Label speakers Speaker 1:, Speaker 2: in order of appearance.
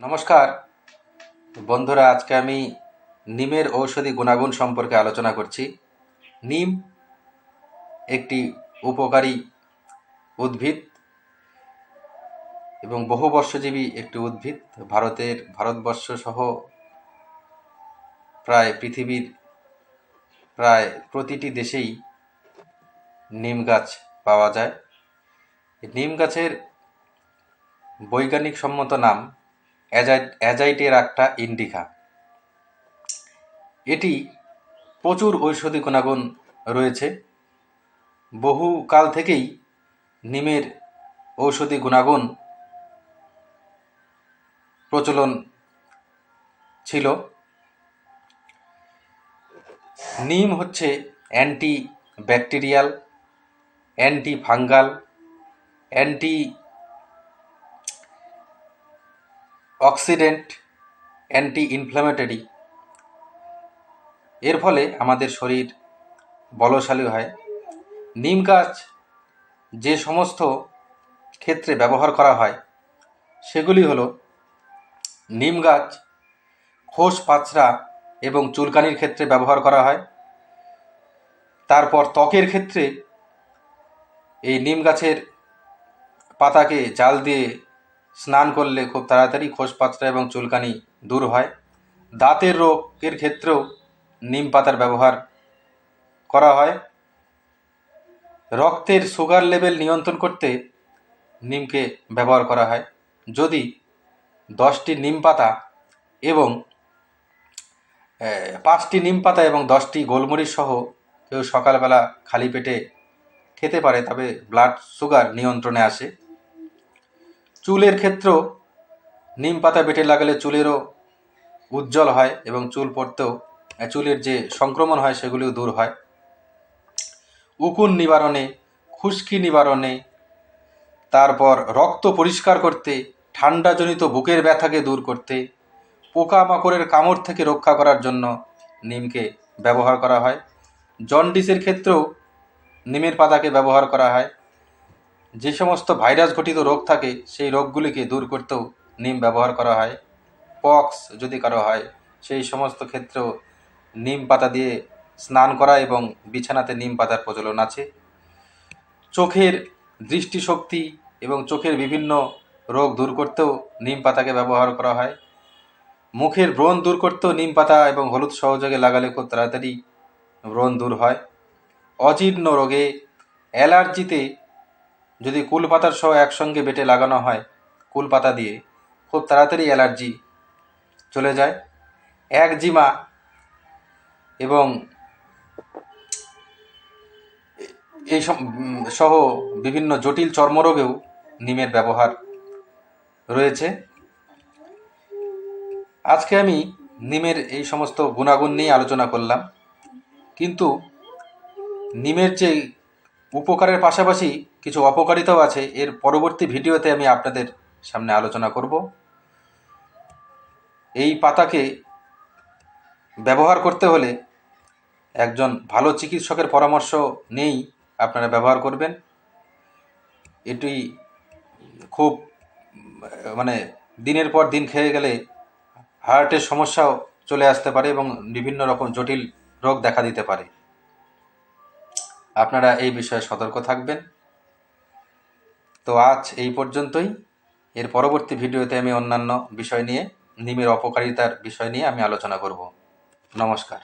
Speaker 1: নমস্কার। বন্ধুরা, আজকে আমি নিমের ঔষধি গুণাগুণ সম্পর্কে আলোচনা করছি। নিম একটি উপকারী উদ্ভিদ এবং বহুবর্ষজীবী একটি উদ্ভিদ। ভারতের ভারতবর্ষ সহ প্রায় পৃথিবীর প্রায় প্রতিটি দেশেই নিম গাছ পাওয়া যায়। নিম গাছের বৈজ্ঞানিক সম্মত নাম অ্যাজাইট অ্যাজাইটেরাক্টা ইন্ডিকা এটি প্রচুর ঔষধি গুণাগুণ রয়েছে। বহু কাল থেকেই নিমের ঔষধি গুণাগুণ প্রচলন ছিল। নিম হচ্ছে anti bacterial anti fungal anti oxidant anti inflammatory এর ফলে আমাদের শরীর বলশালী হয়। নিম গাছ যে সমস্ত ক্ষেত্রে ব্যবহার করা হয়, সেগুলি হলো নিম গাছ, খোস পাচড়া এবং চুলকানির ক্ষেত্রে ব্যবহার করা হয়। তারপর ত্বকের ক্ষেত্রে এই নিম গাছের পাতাকে জাল দিয়ে স্নান করলে খুব তাড়াতাড়ি খোস পাতলা এবং চুলকানি দূর হয়। দাঁতের রোগের ক্ষেত্রেও নিম পাতার ব্যবহার করা হয়। রক্তের সুগার লেভেল নিয়ন্ত্রণ করতে নিমকে ব্যবহার করা হয়। যদি দশটি নিম পাতা এবং পাঁচটি নিম পাতা এবং দশটি গোলমরিচ সহ কেউ সকালবেলা খালি পেটে খেতে পারে, তবে ব্লাড সুগার নিয়ন্ত্রণে আসে। চুলের ক্ষেত্রেও নিম পাতা বেটে লাগালে চুলেরও উজ্জ্বল হয় এবং চুল পড়তেও চুলের যে সংক্রমণ হয় সেগুলিও দূর হয়। উকুন নিবারণে, খুশকি নিবারণে, তারপর রক্ত পরিষ্কার করতে, ঠান্ডাজনিত বুকের ব্যথাকে দূর করতে, পোকামাকড়ের কামড় থেকে রক্ষা করার জন্য নিমকে ব্যবহার করা হয়। জন্ডিসের ক্ষেত্রেও নিমের পাতাকে ব্যবহার করা হয়। যে সমস্ত ভাইরাস ঘটিত রোগ থাকে, সেই রোগগুলিকে দূর করতেও নিম ব্যবহার করা হয়। পক্স যদি কারও হয়, সেই সমস্ত ক্ষেত্রেও নিম পাতা দিয়ে স্নান করা এবং বিছানাতে নিম পাতার প্রচলন আছে। চোখের দৃষ্টিশক্তি এবং চোখের বিভিন্ন রোগ দূর করতেও নিম পাতাকে ব্যবহার করা হয়। মুখের ব্রণ দূর করতেও নিম পাতা এবং হলুদ সহযোগে লাগালে খুব তাড়াতাড়ি ব্রণ দূর হয়। অজীর্ণ রোগে অ্যালার্জিতে যদি কুল পাতার সহ একসঙ্গে বেটে লাগানো হয় কুল পাতা দিয়ে খুব তাড়াতাড়ি অ্যালার্জি চলে যায়। একজিমা এবং এই সহ বিভিন্ন জটিল চর্মরোগেও নিমের ব্যবহার রয়েছে। আজকে আমি নিমের এই সমস্ত গুণাগুণ নিয়ে আলোচনা করলাম। কিন্তু নিমের যে উপকারের পাশাপাশি কিছু অপকারিতাও আছে। এর পরবর্তী ভিডিওতে আমি আপনাদের সামনে আলোচনা করব। এই পাতাকে ব্যবহার করতে হলে একজন ভালো চিকিৎসকের পরামর্শ নেই আপনারা ব্যবহার করবেন। এটি খুব মানে দিনের পর দিন খেয়ে গেলে হার্টের সমস্যাও চলে আসতে পারে এবং বিভিন্ন রকম জটিল রোগ দেখা দিতে পারে। আপনারা এই বিষয়ে সতর্ক থাকবেন। তো আজ এই পর্যন্তই। এর পরবর্তী ভিডিওতে আমি অন্যান্য বিষয় নিয়ে নিমের অপকারিতার বিষয় নিয়ে আমি আলোচনা করব। নমস্কার।